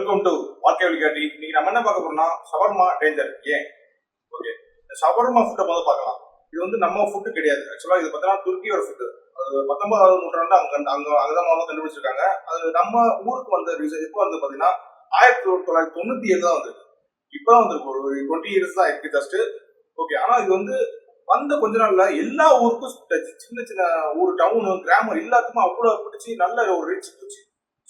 Welcome to வாழ்க்கை வழிகாட்டி இன்னைக்கு நம்ம என்ன பார்க்க போறோம்னா சவர்மா டேஞ்சர் ஏன்? ஓகே இந்த ஃபுட்டை முதல்ல பார்க்கலாம். இது வந்து நம்ம ஃபுட்டு கிடையாது. ஆக்சுவலா இது பார்த்தீங்கன்னா துருக்கியோட ஃபுட்டு அது பத்தொன்பதாவது நூற்றாண்டு அங்க அங்க அங்கதான் முதல்ல கண்டுபிடிச்சிருக்காங்க. அது நம்ம ஊருக்கு வந்த ரீசன் இப்போ வந்து பாத்தீங்கன்னா ஆயிரத்தி தொள்ளாயிரத்தி தொண்ணூத்தி ஏழு தான் வந்திருக்கு. இப்பதான் வந்திருக்கு. ஒரு டுவெண்ட்டி இயர்ஸ் தான் இருக்கு ஜஸ்ட் ஓகே ஆனா இது வந்து வந்த கொஞ்ச நாள்ல எல்லா ஊருக்கும் சின்ன சின்ன ஊர் டவுனு கிராமம் எல்லாத்துக்கும் அவ்வளவு பிடிச்சி நல்ல ஒரு ரீச் போச்சு.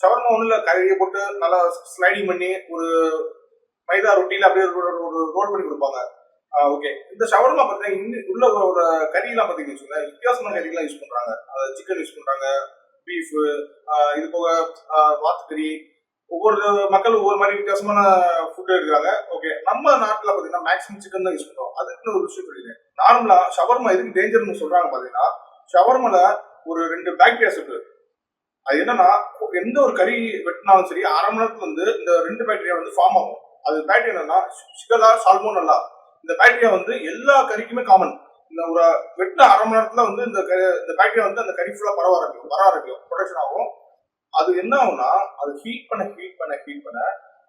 ஷவர்மா ஒன்றில் கறியை போட்டு நல்லா ஸ்லைடிங் பண்ணி ஒரு மைதா ரொட்டியில அப்படியே ஒரு ரோல் பண்ணி கொடுப்பாங்க. ஓகே இந்த ஷவர்மா பார்த்தீங்கன்னா இன்னும் உள்ள ஒரு கறியெல்லாம் பார்த்தீங்கன்னு வச்சுக்கோங்க வித்தியாசமான கறியெல்லாம் யூஸ் பண்றாங்க. சிக்கன் யூஸ் பண்றாங்க பீஃப் இது போக வாத்துக்கறி ஒவ்வொரு மக்கள் ஒவ்வொரு மாதிரி வித்தியாசமான ஃபுட் எடுக்கிறாங்க. ஓகே நம்ம நாட்டில் பார்த்தீங்கன்னா மேக்ஸிமம் சிக்கன் தான் யூஸ் பண்ணுறோம் அதுக்குன்னு ஒரு விஷயம் சொல்லிடுறேன். நார்மலாக ஷவர்மா எதுக்கு டேஞ்சர்னு சொல்கிறாங்க பார்த்தீங்கன்னா ஷவர்மால ஒரு ரெண்டு பேக்டீரியாஸ் இருக்குது அது என்னன்னா எந்த ஒரு கறி வெட்டினாலும் சரி அரை மணி நேரத்துல வந்து இந்த ரெண்டு பேக்டீரியா வந்து ஃபார்ம் ஆகும். அது பேக்டீரியா என்னன்னா சிகலா சால்மோனல்லா இந்த பேக்டீரியா வந்து எல்லா கறிக்குமே காமன் இந்த ஒரு வெட்ட அரை மணி நேரத்துல வந்து இந்த இந்த பேக்டீரியா வந்து அந்த கறி ஃபுல்லா பரவ ஆரம்பிக்கும். வர ஆரம்பிக்கும். ப்ரொடக்ஷன் ஆகும். அது என்ன ஆகும்னா அது ஹீட் பண்ண ஹீட் பண்ண ஹீட் பண்ண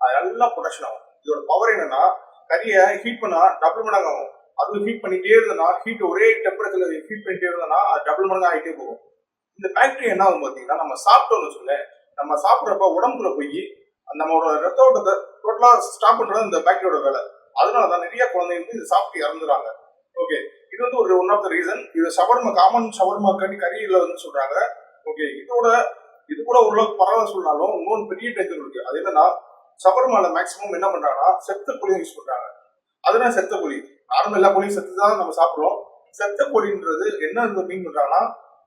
அது நல்லா ப்ரொடக்ஷன் ஆகும். இதோட பவர் என்னன்னா கறியை ஹீட் பண்ணா டபுள் மடங்கு ஆகும். அது ஹீட் பண்ணிட்டே இருந்ததுன்னா ஹீட் ஒரே டெம்பரேச்சர்ல ஹீட் பண்ணிட்டே இருந்ததுன்னா அது டபுள் மடங்கு ஆகிட்டே போகும். இந்த பாக்டீரியா என்ன ஆகும் பார்த்தீங்கன்னா நம்ம சாப்பிட்டோம்னு சொல்ல நம்ம சாப்பிட்றப்ப உடம்புக்குள்ள போய் நம்மளோட ரத்த ஓட்டத்தை டோட்டலா ஸ்டாப் பண்றது இந்த பாக்டீரியோட வேலை. அதனால தான் நிறைய குழந்தைங்க வந்து இதை சாப்பிட்டு இறந்துறாங்க ஓகே இது வந்து ஒரு ஒன் ஆஃப் த ரீசன் இது ஷவர்மா காமன் ஷவர்மா கறி கறியில வந்து சொல்றாங்க. ஓகே இதோட இது கூட ஓரளவுக்கு பரவாயில்ல சொன்னாலும் இன்னொன்று பெரிய டேஞ்சர் இருக்கு. அது என்னன்னா ஷவர்மால மேக்ஸிமம் என்ன பண்றாங்கன்னா செத்த கோழியும் யூஸ் பண்றாங்க. அதுதான் செத்த கோழி நார்மல் எல்லா கோழியும் செத்து தான் நம்ம சாப்பிடுறோம். செத்த கோழின்றது என்ன மீன் பண்றாங்கன்னா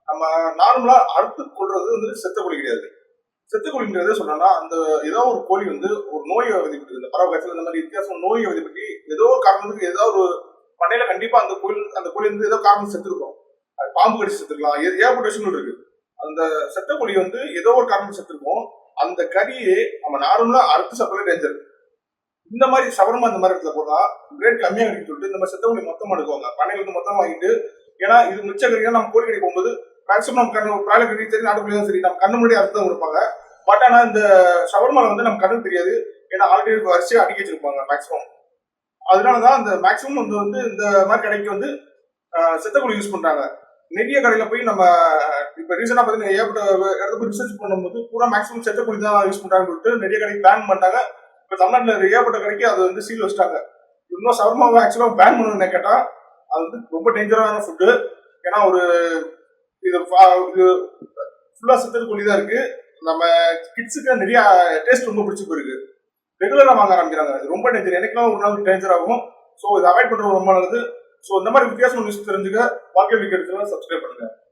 நம்ம நார்மலா அறுத்து கொள்றது வந்து செத்த கோழி கிடையாது. செத்த கோழின்றது சொன்னா அந்த ஏதோ ஒரு கோழி வந்து ஒரு நோயை அவதிப்பட்டு இந்த பறவை காய்ச்சல் இந்த மாதிரி வித்தியாசம் நோயை அவதிப்பட்டு ஏதோ ஒரு காரணத்துக்கு ஏதோ ஒரு பண்ணையில கண்டிப்பா அந்த கோழி அந்த கோழி வந்து ஏதோ காரணம் செத்துருக்கும். அது பாம்பு கடிச்சு செத்துருக்கலாம். ஏகப்பட்ட விஷயங்கள் இருக்கு. அந்த செத்த கோழி வந்து ஏதோ ஒரு காரணம் செத்துருக்கும். அந்த கறியை நம்ம நார்மலா அறுத்து சாப்பிடவே டேஞ்சர் இந்த மாதிரி சவரமா இந்த மாதிரி இடத்துல போனா ரேட் கம்மியாக சொல்லிட்டு இந்த மாதிரி செத்த கோழி மொத்தமா எடுக்குவாங்க. பண்ணையில இருந்து மொத்தம் வாங்கிட்டு ஏன்னா இது மிச்ச கறியா நம்ம கோழி கறி போகும்போது மேக்ஸிமம் நம்ம கண்ணு பிராய்லர் கறி சரி நாட்டுக்குள்ளே சரி. நம்ம கண்ணு முன்னாடி அர்த்தம் கொடுப்பாங்க. பட் ஆனா இந்த ஷவர்மால வந்து நம்ம கண்ணுக்கு தெரியாது. ஏன்னா ஆல்ரெடி வரிசையா அடுக்கி வச்சிருப்பாங்க மேக்ஸிமம் அதனாலதான் இந்த மேக்ஸிமம் வந்து வந்து இந்த மாதிரி கடைக்கு வந்து செத்தக்குழி யூஸ் பண்றாங்க. நிறைய கடையில போய் நம்ம இப்ப ரீசெண்டா பாத்தீங்கன்னா ஏகப்பட்ட இடத்துல போய் ரிசர்ச் பண்ணும்போது பூரா மேக்ஸிமம் செத்தக்குழி தான் யூஸ் பண்ணுறாங்கன்னு சொல்லிட்டு நிறைய கடைக்கு பேன் பண்ணிட்டாங்க. இப்ப தமிழ்நாட்டுல ஏகப்பட்ட கடைக்கு அது வந்து சீல் வச்சிட்டாங்க. இன்னும் சவர்மாவை ஆக்சுவலா பேன் பண்ணணும்னு கேட்டா அது வந்து ரொம்ப டேஞ்சரான ஃபுட்டு ஏன்னா ஒரு இது ஃபா- இது ஃபுல்லா சுத்தது கூலி தான் இருக்கு. நம்ம கிட்ஸுக்கு நிறைய டேஸ்ட் ரொம்ப பிடிச்சி போயிருக்கு. ரெகுலரா வாங்க ஆரம்பிக்கிறாங்க. ரொம்ப டேஞ்சர் எனக்குலாம் ஒரு நாள் டேஞ்சர் ஆகும். ஸோ இதை அவாய்ட் பண்றது ரொம்ப நல்லது. ஸோ இந்த மாதிரி வித்தியாசம் நியூஸ் தெரிஞ்சுக்க வாழ்க்கை விக்கெட்ஸ்லாம் சப்ஸ்கிரைப் பண்ணுங்க.